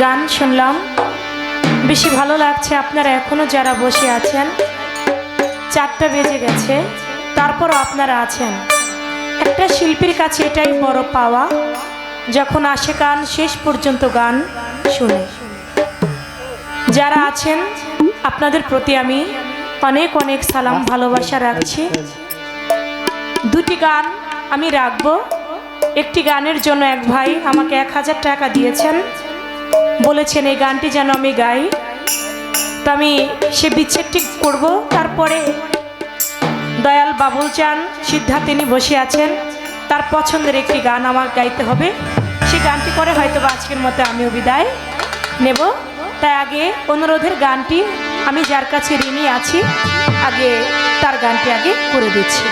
গান শুনলাম। বেশি ভালো লাগছে আপনারা এখনও যারা বসে আছেন। চারটা বেজে গেছে, তারপরও আপনারা আছেন। একটা শিল্পীর কাছে এটাই বড় পাওয়া, যখন আসে গান, শেষ পর্যন্ত গান শুনে। যারা আছেন, আপনাদের প্রতি আমি অনেক অনেক সালাম, ভালোবাসা রাখছি। দুটি গান আমি রাখব। একটি গানের জন্য এক ভাই আমাকে এক হাজার টাকা দিয়েছেন। বলেছেন, এই গানটি যেন আমি গাই। তো আমি সে বিচ্ছেদটি করব। তারপরে দয়াল বাবুল চান সিদ্ধা তিনি বসে আছেন। তার পছন্দের একটি গান আমার গাইতে হবে। সে গানটি করে হয়তো বা আজকের মতো আমিও বিদায় নেব। তাই আগে অনুরোধের গানটি, আমি যার কাছে ঋণী আছি, আগে তার গানটি আগে করে দিচ্ছি।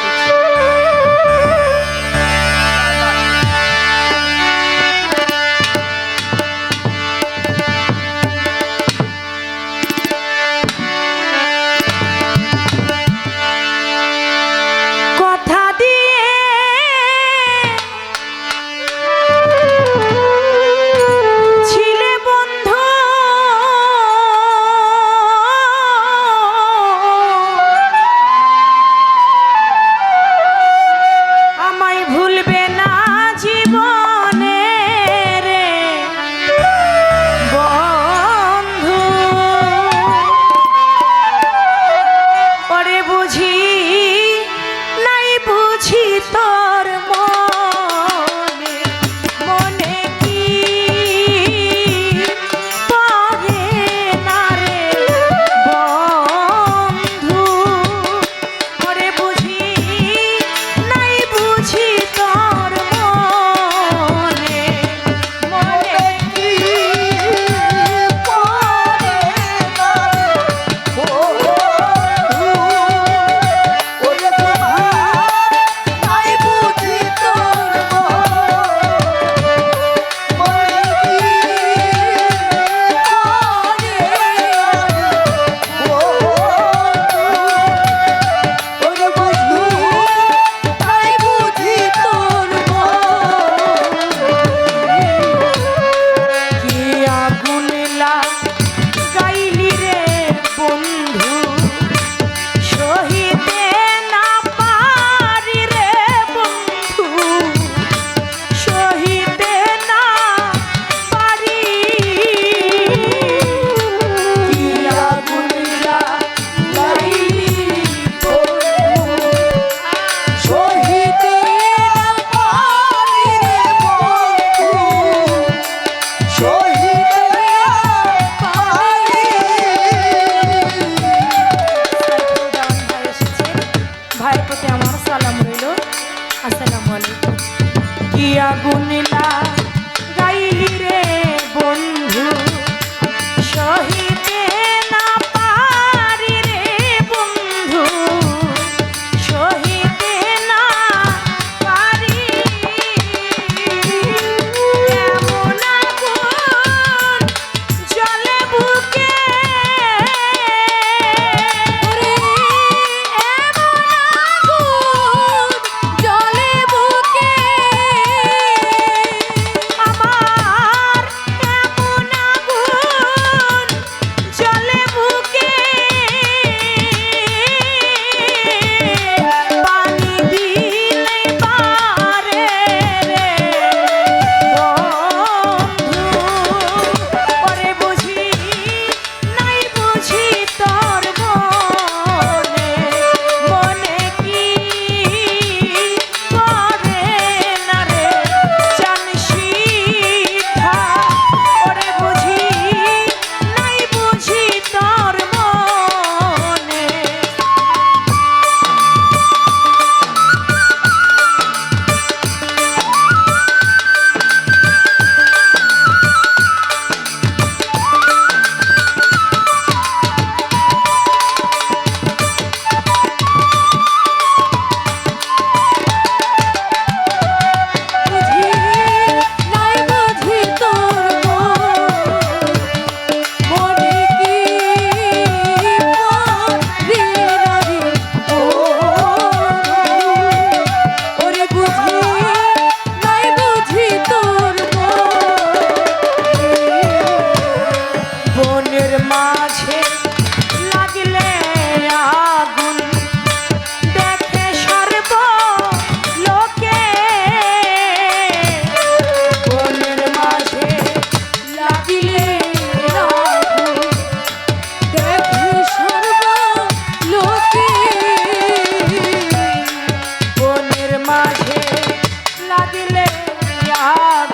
আগ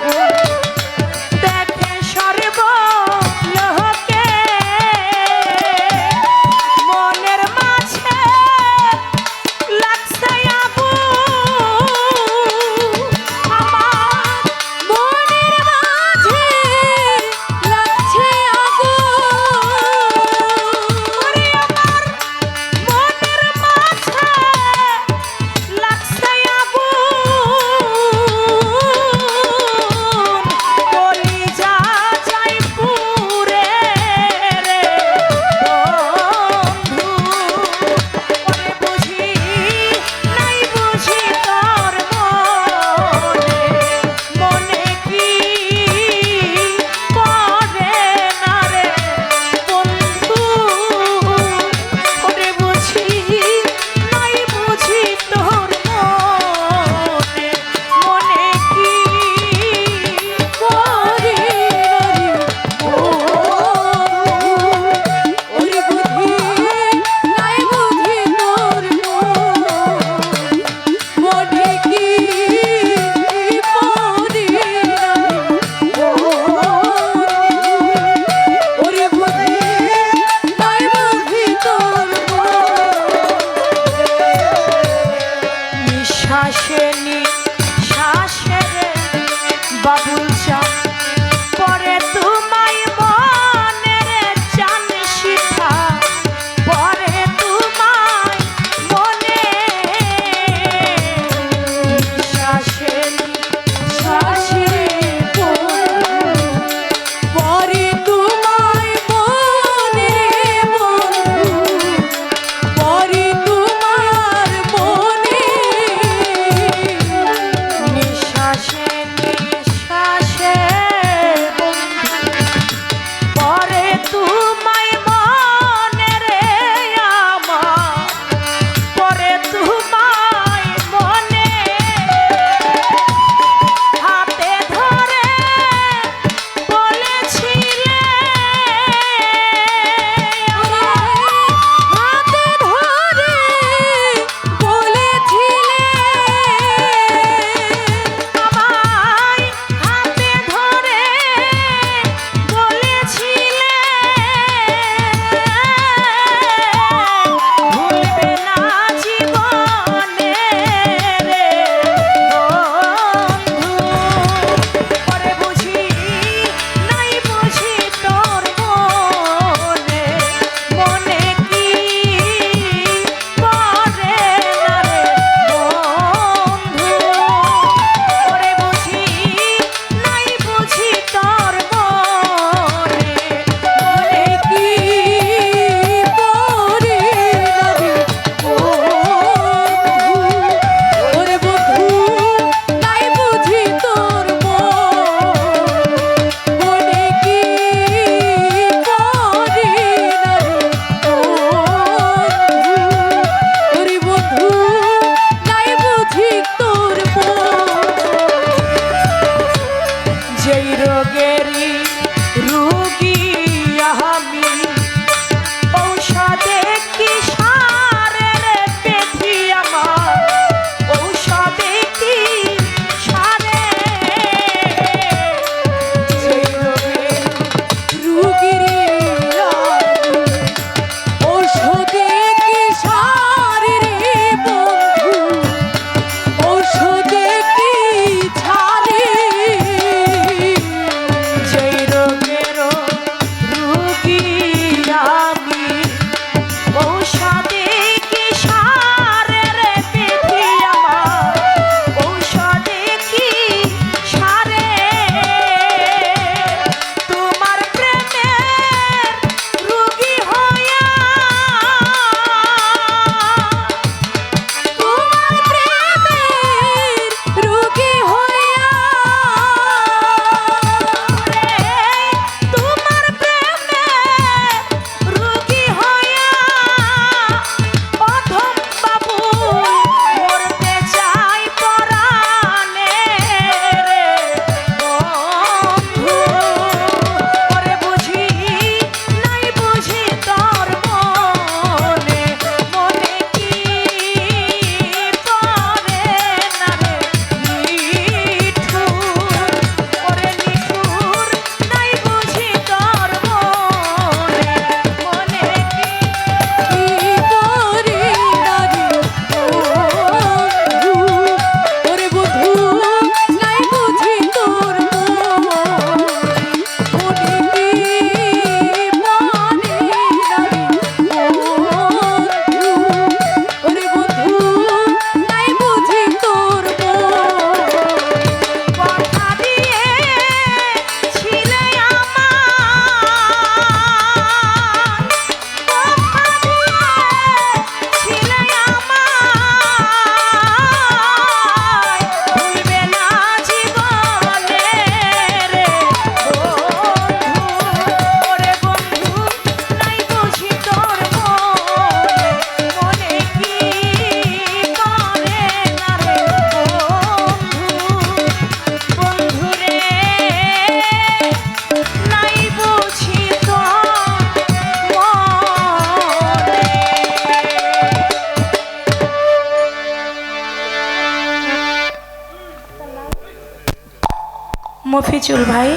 মফিজুল ভাই?